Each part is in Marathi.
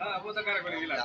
हा बोलता करा कोणी गेला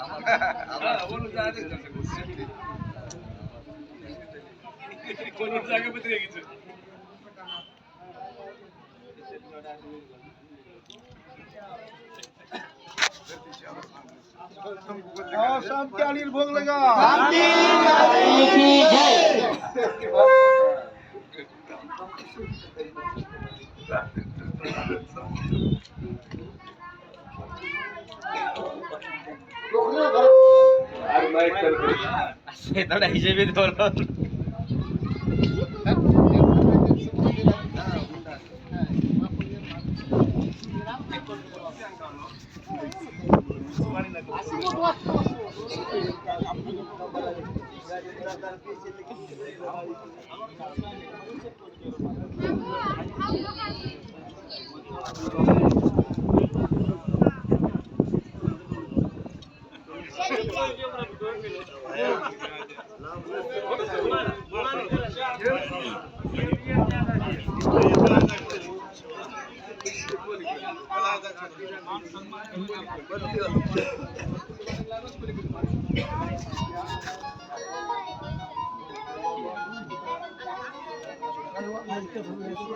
हा बोलून जा आधीच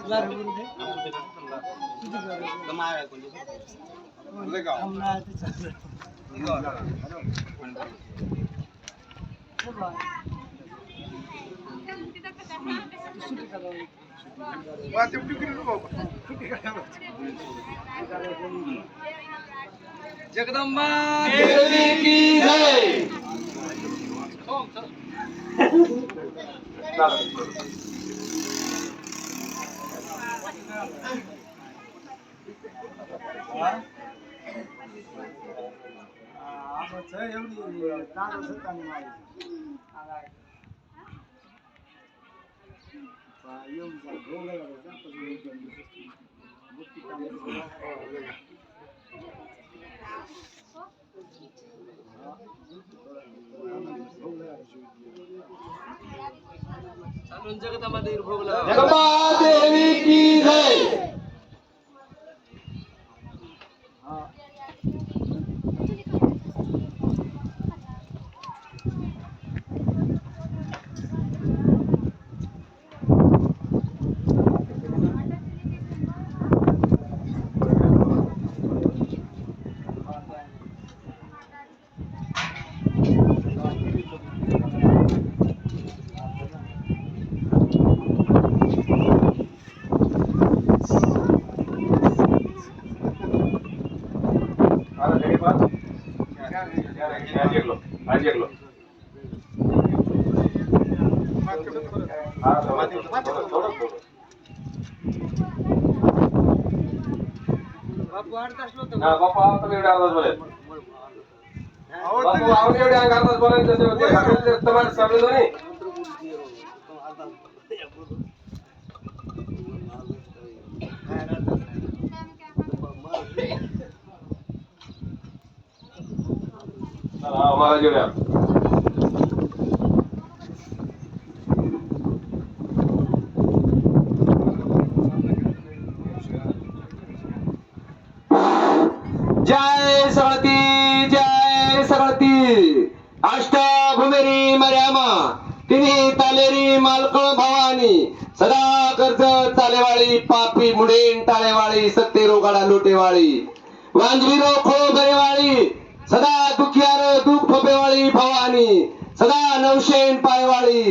Claro, जगदंबा चालून जगदंबा देवीर भोग लावा. जगदंबा देवी की जय बापू आठ तास नव्हतं. बापू आपण एवढे अर्धाच बोलायचं बापू आपण एवढे अर्धाच बोलायचं जसे होते आपल्याला तुम्हाला समजलं नाही चला, महाराज जेवढ्या जय सरती जय सरळती अष्टभूमेरी मर्यामा तिन्ही तालेरी मालकळ भवानी. सदा कर्ज चालेवाळी पापी मुडेन टाळेवाळी सत्ते रोगाडा लोटेवाळी. वांजवी रोखो गरेवाळी. सदा दुखियार दुःख फोपेवाळी भवानी सदा नवशेन पायवाळी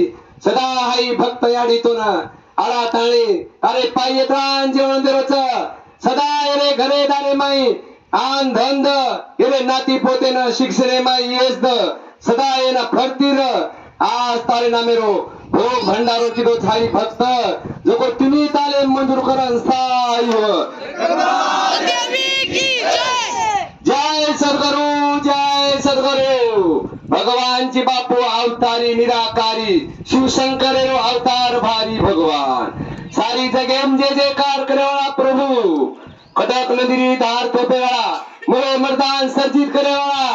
सदा हाई भक्त याडीतून आळा ताळे अरे पाय येत्रान जेवण देवच सदा येरे घरे दारे माई आन धंद येरे नाती पोते शिक्षणे माई येस द सदा येना फरतीर आज तारे ना मेरो भोग भंडारो दो थाई भक्त जोको तिन्ही ताले मंजूर करन साई हो. जय सद्गुरु जय सद्गुरु भगवानची बापू अवतारी निराकारी शिवशंकर अवतार भारी भगवान. सारी जगेम जे कार करेवाळा प्रभू. कदक नदीरी धार थोपेवाळा मुळे मर्दान सर्जित करेवाळा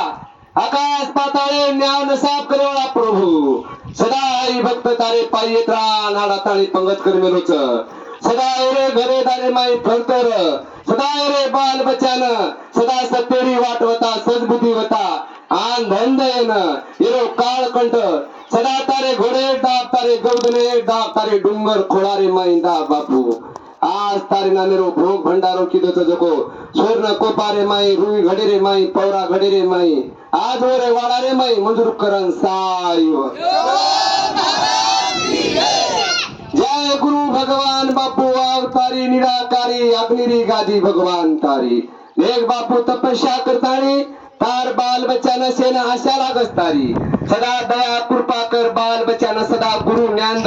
आकाश पाताळे ज्ञान साफ करेवाळा प्रभू. सदा हरी भक्त तारे पायी येत नाडा ताळी पंगत करमेलोच सदा रे घरे दारे माई फरतर सदा रे बाल बचान. सदा सत्तेरी वाटवता सद्बुद्धी वता आन धंद येन हिरो काळ कंठ. सदा तारे घोडे डाब तारे गौदने डाब तारे डुंगर खोळारे माई दा बापू. आज तारे नामेरो भोग भंडारो किदो तो जको. स्वर्ण कोपारे माई रुई घडे रे माई पौरा घडे रे माई. आज ओरे वाडा रे माई मंजूर करन सायो जय गुरु भगवान बापू अवतारी निराकारी अग्निरी गादी भगवान तारी. एक बापू तपस्या करताणी तार बाल बच्चान सेना आशा लागस तारी. सदा दया कृपा कर बाल बच्चान सदा गुरु ज्ञान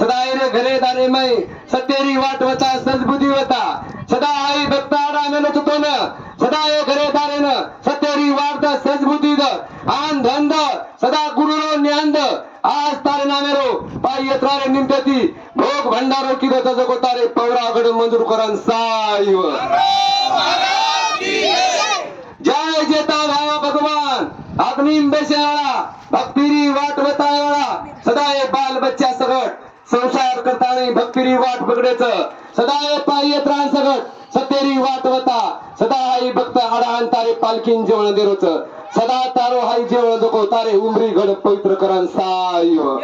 सदा रे घरे दारे मै सत्तेरी वाटवता सजबुदी वता सदा आई भक्ताडा मेलो तुतोन. सदा ये घरे दारेन सत्तेरी वाट सजबुदी द. आन धंद सदा गुरुरो ज्ञान आज तारे नामेरो पाय यत्रारे निमतती भोग भंडारो किदो तजको तारे पौरागड मंजूर करन सायो जय जेता भावा भगवान. अग्नि बेसेवाळा भक्तिरी वाट वतायवाळा सदा हे बाल बच्चा सगट. संसार करताना भक्तिरी वाट बगडेच सदा हे पायी त्राण सगट. सतेरी वाट वता सदा हाई भक्त आडान तारे पालखीन जेवण देरोच. सदा तारो हाई जेवण जको तारे उमरी घड पवित्र करन सायो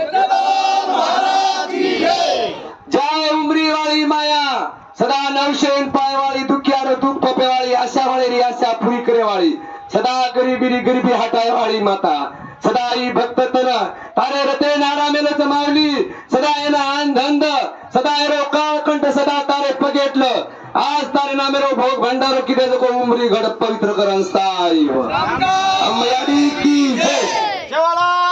जय. उमरी वाळी माया. सदा नवशेन पायवाळी दुख्यार दुःख पपेवाळी आशा वाळी आशा पुरी करेवाळी सदा गरिबीरी गरिबी हटाय वाळी माता. सदा ही भक्त तन. तारे रते नारा मेलच मावली सदा येना आन धंद. सदा एरो काळ कंठ सदा तारे पगेटलं. आज तारे नामेरो भोग भंडारो किदे जको उमरी घड पवित्र करन साई. की जय. शेवाळा